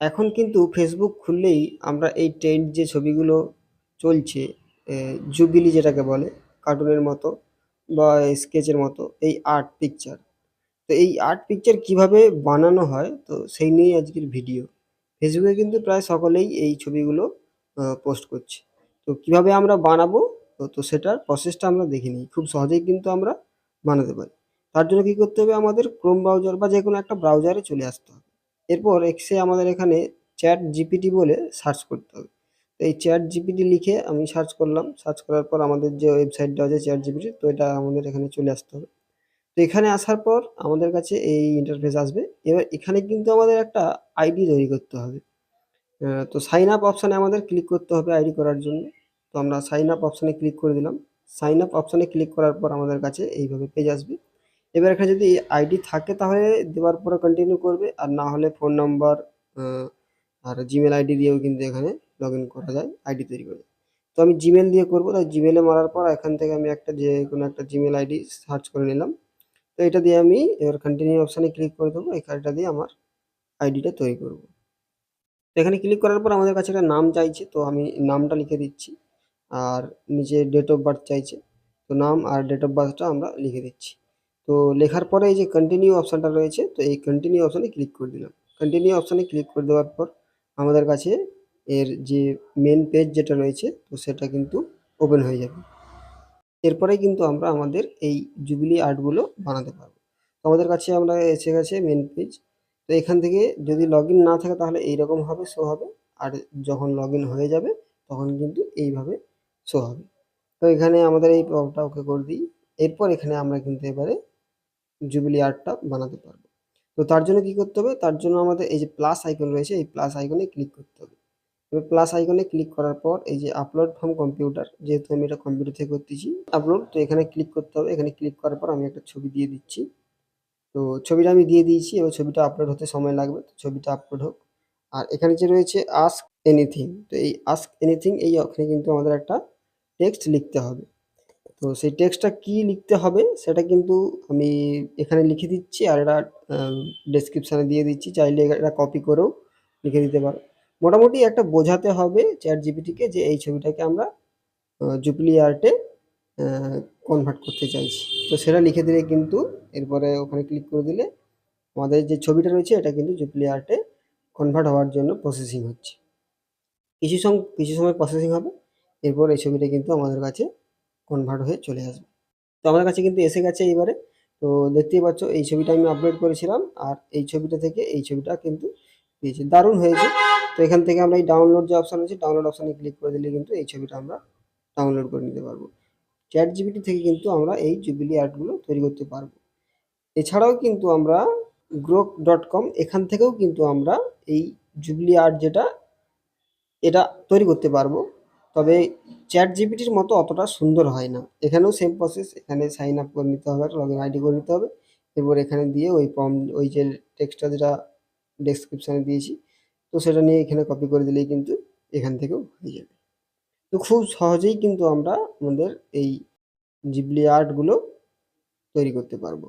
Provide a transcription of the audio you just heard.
এখন কিন্তু ফেসবুক খুললেই আমরা এই ট্রেন্ড যে ছবিগুলো চলছে জুবিলি যেটাকে বলে কার্টুনের মতো বা স্কেচের মতো, এই আর্ট পিকচার তো এই আর্ট পিকচার কীভাবে বানানো হয়, তো সেই নিয়েই আজকের ভিডিও ফেসবুকে কিন্তু প্রায় সকলেই এই ছবিগুলো পোস্ট করছে। তো কীভাবে আমরা বানাবো, তো সেটার প্রসেসটা আমরা দেখে নিই। খুব সহজেই কিন্তু আমরা বানাতে পারি। তার জন্য কী করতে হবে, আমাদের ক্রোম ব্রাউজার বা যে কোনো একটা ব্রাউজারে চলে আসতে হবে এরপর এক্সে আমাদের এখানে চ্যাট জিপিটি বলে সার্চ করতে হবে। তো এই চ্যাট জিপিটি লিখে আমি সার্চ করলাম। সার্চ করার পর আমাদের যে ওয়েবসাইটটা আছে চ্যাট জিপিটি তো এটা আমাদের এখানে চলে আসতে হবে। তো এখানে আসার পর আমাদের কাছে এই ইন্টারফেস আসবে। এবার এখানে কিন্তু আমাদের একটা আইডি তৈরি করতে হবে। তো সাইন আপ অপশানে আমাদের ক্লিক করতে হবে আইডি করার জন্য। তো আমরা সাইন আপ অপশানে ক্লিক করে দিলাম। সাইন আপ অপশানে ক্লিক করার পর আমাদের কাছে এইভাবে পেজ আসবে। এবার এখানে যদি আইডি থাকে তাহলে দেওয়ার পরে কন্টিনিউ করবে, আর না হলে ফোন নাম্বার আর জিমেল আইডি দিয়েও কিন্তু এখানে লগ করা যায় আইডি তৈরি করে তো আমি জিমেল দিয়ে করব, তাই জিমেলে মারার পর এখান থেকে আমি একটা যে কোনো একটা জিমেল আইডি সার্চ করে নিলাম। তো এটা দিয়ে আমি এবার কন্টিনিউ অপশানে ক্লিক করে দেবো এখানটা দিয়ে আমার আইডিটা তৈরি করব। এখানে ক্লিক করার পর আমাদের কাছে একটা নাম চাইছে, তো আমি নামটা লিখে দিচ্ছি, আর নিচে ডেট অফ বার্থ চাইছে, তো নাম আর ডেট অফ বার্থটা আমরা লিখে দিচ্ছি। তো লেখার পরে এই যে কন্টিনিউ অপশানটা রয়েছে, তো এই কন্টিনিউ অপশানে ক্লিক করে দিলাম। কন্টিনিউ অপশানে ক্লিক করে দেওয়ার পর আমাদের কাছে এর যে মেন পেজ যেটা রয়েছে, তো সেটা কিন্তু ওপেন হয়ে যাবে। এরপরে কিন্তু আমরা আমাদের এই জুবিলি আর্টগুলো বানাতে পারব। তো আমাদের কাছে আমরা এসে গেছে মেন পেজ তো এখান থেকে যদি লগ না থাকে তাহলে এইরকমভাবে শো হবে। আর যখন লগ হয়ে যাবে, তখন কিন্তু এইভাবে শো হবে। তো এখানে আমাদের এই প্রবটা ওকে করে দিই। এরপর এখানে আমরা কিন্তু এবারে জুবিলি আর্টটা বানাতে পারব। তো তার জন্য কি করতে হবে? তার জন্য আমাদের এই যে প্লাস আইকন রয়েছে, এই প্লাস আইকনে ক্লিক করতে হবে। এবার প্লাস আইকনে ক্লিক করার পর এই যে আপলোড ফ্রম কম্পিউটার যেহেতু আমি এটা কম্পিউটার থেকে করতেছি আপলোড তো এখানে ক্লিক করতে হবে। এখানে ক্লিক করার পর আমি একটা ছবি দিয়ে দিচ্ছি। তো ছবিটা আমি দিয়ে দিয়েছি, এবার ছবিটা আপলোড হতে সময় লাগবে, তো ছবিটা আপলোড হোক। আর এখানে যে রয়েছে আস্ক এনিথিং তো এই আস্ক এনিথিং এই ওখানে কিন্তু আমাদের একটা টেক্সট লিখতে হবে। তো সেই টেক্সটটা কি লিখতে হবে সেটা কিন্তু আমি এখানে লিখে দিচ্ছি আর এটা ডেসক্রিপশানে দিয়ে দিচ্ছি। চাইলে এটা কপি করেও লিখে দিতে পারো। মোটামুটি একটা বোঝাতে হবে চ্যাট জিপিটিকে যে এই ছবিটাকে আমরা জুপলি আর্টে কনভার্ট করতে চাইছি। তো সেটা লিখে দিলে কিন্তু এরপরে ওখানে ক্লিক করে দিলে আমাদের যে ছবিটা রয়েছে এটা কিন্তু জুপলি আর্টে কনভার্ট হওয়ার জন্য প্রসেসিং হচ্ছে। কিছু সম কিছু সময় প্রসেসিং হবে। এরপর এই ছবিটা কিন্তু আমাদের কাছে কনভার্ট হয়ে চলে আসবে। তো আমার কাছে কিন্তু এসে গেছে এইবারে। তো দেখতেই পাচ্ছ, এই ছবিটা আমি আপলোড করেছিলাম আর এই ছবিটা থেকে এই ছবিটা কিন্তু দিয়েছি দারুণ হয়েছে। তো এখান থেকে আমরা এই ডাউনলোড যে অপশান আছে ডাউনলোড অপশানে ক্লিক করে দিলে কিন্তু এই ছবিটা আমরা ডাউনলোড করে নিতে পারব। চ্যাট জিবিটি থেকে কিন্তু আমরা এই জুবিলি আর্টগুলো তৈরি করতে পারব। এছাড়াও কিন্তু আমরা গ্রোক ডট কম এখান থেকেও কিন্তু আমরা এই জুবিলি আর্ট যেটা, এটা তৈরি করতে পারব। তবে চ্যাট জিপিটির মতো অতটা সুন্দর হয় না। এখানেও সেম প্রসেস এখানে সাইন আপ করে নিতে হবে লগ ইন আইডি করে নিতে হবে। এরপর এখানে দিয়ে ওই ফর্ম ওই যে টেক্সটটা যেটা ডেসক্রিপশানে দিয়েছি, তো সেটা নিয়ে এখানে কপি করে দিলেই কিন্তু এখান থেকেও হয়ে যাবে। তো খুব সহজেই কিন্তু আমরা আমাদের এই জিবলি আর্টগুলো তৈরি করতে পারব।